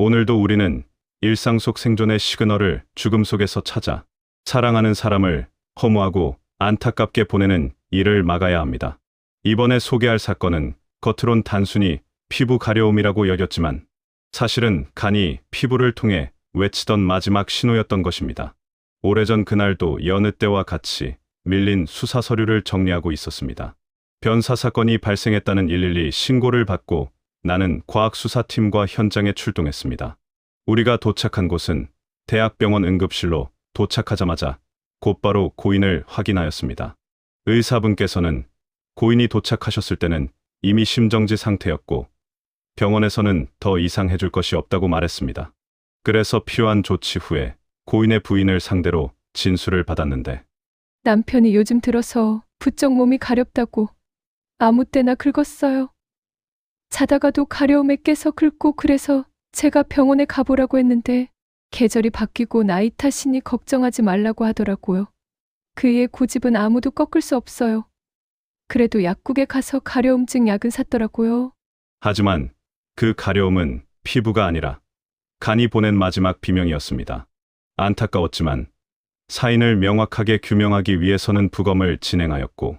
오늘도 우리는 일상 속 생존의 시그널을 죽음 속에서 찾아 사랑하는 사람을 허무하고 안타깝게 보내는 일을 막아야 합니다. 이번에 소개할 사건은 겉으론 단순히 피부 가려움이라고 여겼지만 사실은 간이 피부를 통해 외치던 마지막 신호였던 것입니다. 오래전 그날도 여느 때와 같이 밀린 수사 서류를 정리하고 있었습니다. 변사 사건이 발생했다는 112 신고를 받고 나는 과학수사팀과 현장에 출동했습니다. 우리가 도착한 곳은 대학병원 응급실로 도착하자마자 곧바로 고인을 확인하였습니다. 의사분께서는 고인이 도착하셨을 때는 이미 심정지 상태였고 병원에서는 더 이상 해줄 것이 없다고 말했습니다. 그래서 필요한 조치 후에 고인의 부인을 상대로 진술을 받았는데 남편이 요즘 들어서 부쩍 몸이 가렵다고 아무 때나 긁었어요. 자다가도 가려움에 깨서 긁고 그래서 제가 병원에 가보라고 했는데 계절이 바뀌고 나이 탓이니 걱정하지 말라고 하더라고요. 그의 고집은 아무도 꺾을 수 없어요. 그래도 약국에 가서 가려움증 약은 샀더라고요. 하지만 그 가려움은 피부가 아니라 간이 보낸 마지막 비명이었습니다. 안타까웠지만 사인을 명확하게 규명하기 위해서는 부검을 진행하였고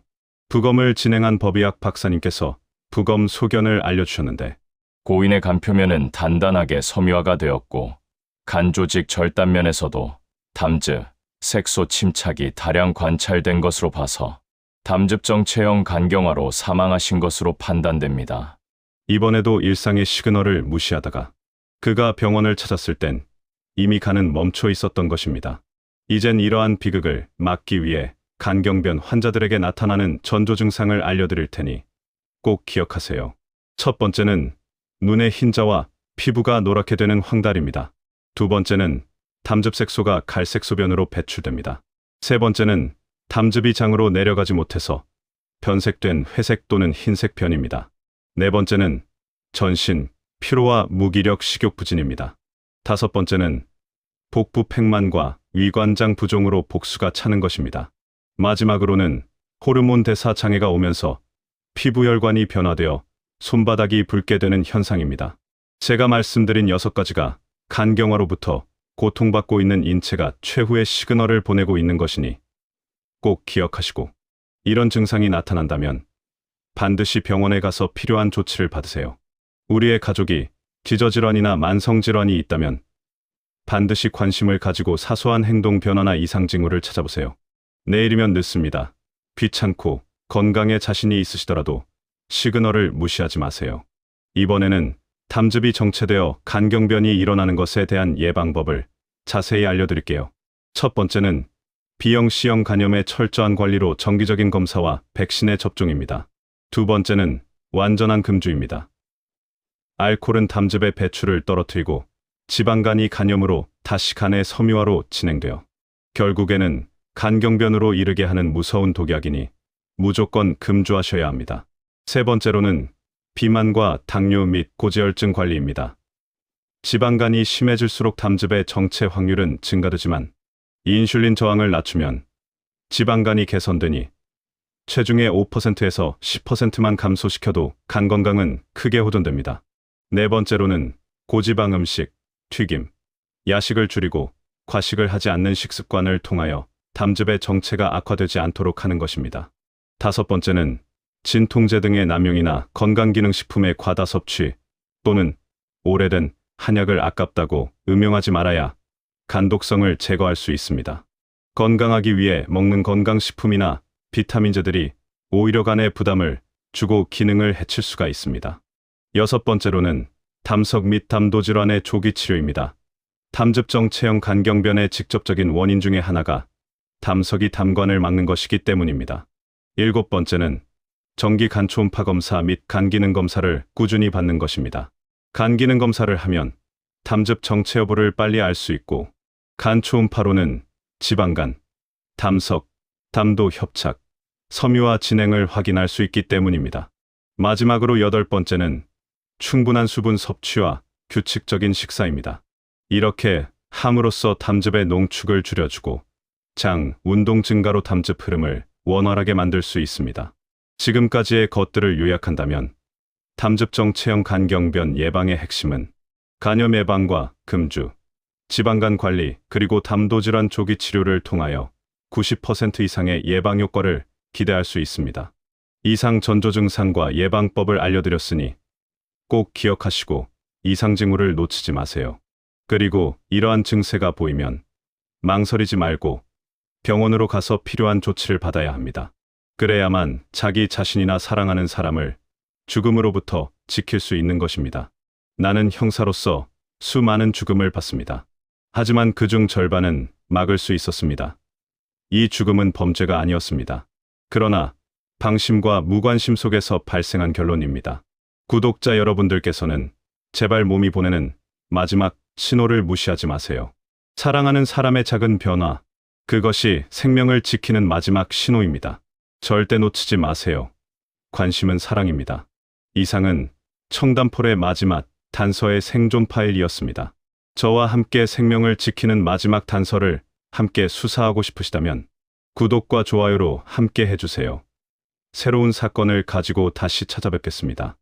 부검을 진행한 법의학 박사님께서 부검 소견을 알려주셨는데 고인의 간표면은 단단하게 섬유화가 되었고 간 조직 절단면에서도 담즙, 색소 침착이 다량 관찰된 것으로 봐서 담즙 정 체형 간경화로 사망하신 것으로 판단됩니다. 이번에도 일상의 시그널을 무시하다가 그가 병원을 찾았을 땐 이미 간은 멈춰 있었던 것입니다. 이젠 이러한 비극을 막기 위해 간경변 환자들에게 나타나는 전조 증상을 알려드릴 테니 꼭 기억하세요. 첫 번째는 눈의 흰자와 피부가 노랗게 되는 황달입니다. 두 번째는 담즙색소가 갈색 소변으로 배출됩니다. 세 번째는 담즙이 장으로 내려가지 못해서 변색된 회색 또는 흰색 변입니다. 네 번째는 전신, 피로와 무기력 식욕 부진입니다. 다섯 번째는 복부 팽만과 위관장 부종으로 복수가 차는 것입니다. 마지막으로는 호르몬 대사 장애가 오면서 피부 혈관이 변화되어 손바닥이 붉게 되는 현상입니다. 제가 말씀드린 여섯 가지가 간경화로부터 고통받고 있는 인체가 최후의 시그널을 보내고 있는 것이니 꼭 기억하시고 이런 증상이 나타난다면 반드시 병원에 가서 필요한 조치를 받으세요. 우리의 가족이 기저질환이나 만성질환이 있다면 반드시 관심을 가지고 사소한 행동 변화나 이상 징후를 찾아보세요. 내일이면 늦습니다. 귀찮고 건강에 자신이 있으시더라도 시그널을 무시하지 마세요. 이번에는 담즙이 정체되어 간경변이 일어나는 것에 대한 예방법을 자세히 알려드릴게요. 첫 번째는 B형 C형 간염의 철저한 관리로 정기적인 검사와 백신의 접종입니다. 두 번째는 완전한 금주입니다. 알코올은 담즙의 배출을 떨어뜨리고 지방간이 간염으로 다시 간의 섬유화로 진행되어 결국에는 간경변으로 이르게 하는 무서운 독약이니 무조건 금주하셔야 합니다. 세 번째로는 비만과 당뇨 및 고지혈증 관리입니다. 지방간이 심해질수록 담즙의 정체 확률은 증가되지만 인슐린 저항을 낮추면 지방간이 개선되니 체중의 5%에서 10%만 감소시켜도 간 건강은 크게 호전됩니다. 네 번째로는 고지방 음식, 튀김, 야식을 줄이고 과식을 하지 않는 식습관을 통하여 담즙의 정체가 악화되지 않도록 하는 것입니다. 다섯 번째는 진통제 등의 남용이나 건강기능식품의 과다 섭취 또는 오래된 한약을 아깝다고 음용하지 말아야 간독성을 제거할 수 있습니다. 건강하기 위해 먹는 건강식품이나 비타민제들이 오히려 간에 부담을 주고 기능을 해칠 수가 있습니다. 여섯 번째로는 담석 및 담도 질환의 조기 치료입니다. 담즙정 체형 간경변의 직접적인 원인 중의 하나가 담석이 담관을 막는 것이기 때문입니다. 일곱 번째는 정기 간 초음파 검사 및 간 기능 검사를 꾸준히 받는 것입니다. 간 기능 검사를 하면 담즙 정체 여부를 빨리 알 수 있고 간 초음파로는 지방간, 담석, 담도 협착, 섬유화 진행을 확인할 수 있기 때문입니다. 마지막으로 여덟 번째는 충분한 수분 섭취와 규칙적인 식사입니다. 이렇게 함으로써 담즙의 농축을 줄여주고 장, 운동 증가로 담즙 흐름을 원활하게 만들 수 있습니다. 지금까지의 것들을 요약한다면 담즙정 체형 간경변 예방의 핵심은 간염 예방과 금주, 지방간 관리, 그리고 담도질환 조기 치료를 통하여 90% 이상의 예방 효과를 기대할 수 있습니다. 이상 전조 증상과 예방법을 알려드렸으니 꼭 기억하시고 이상 징후를 놓치지 마세요. 그리고 이러한 증세가 보이면 망설이지 말고 병원으로 가서 필요한 조치를 받아야 합니다. 그래야만 자기 자신이나 사랑하는 사람을 죽음으로부터 지킬 수 있는 것입니다. 나는 형사로서 수많은 죽음을 봤습니다. 하지만 그중 절반은 막을 수 있었습니다. 이 죽음은 범죄가 아니었습니다. 그러나 방심과 무관심 속에서 발생한 결론입니다. 구독자 여러분들께서는 제발 몸이 보내는 마지막 신호를 무시하지 마세요. 사랑하는 사람의 작은 변화, 그것이 생명을 지키는 마지막 신호입니다. 절대 놓치지 마세요. 관심은 사랑입니다. 이상은 청담폴의 마지막 단서의 생존 파일이었습니다. 저와 함께 생명을 지키는 마지막 단서를 함께 수사하고 싶으시다면 구독과 좋아요로 함께 해주세요. 새로운 사건을 가지고 다시 찾아뵙겠습니다.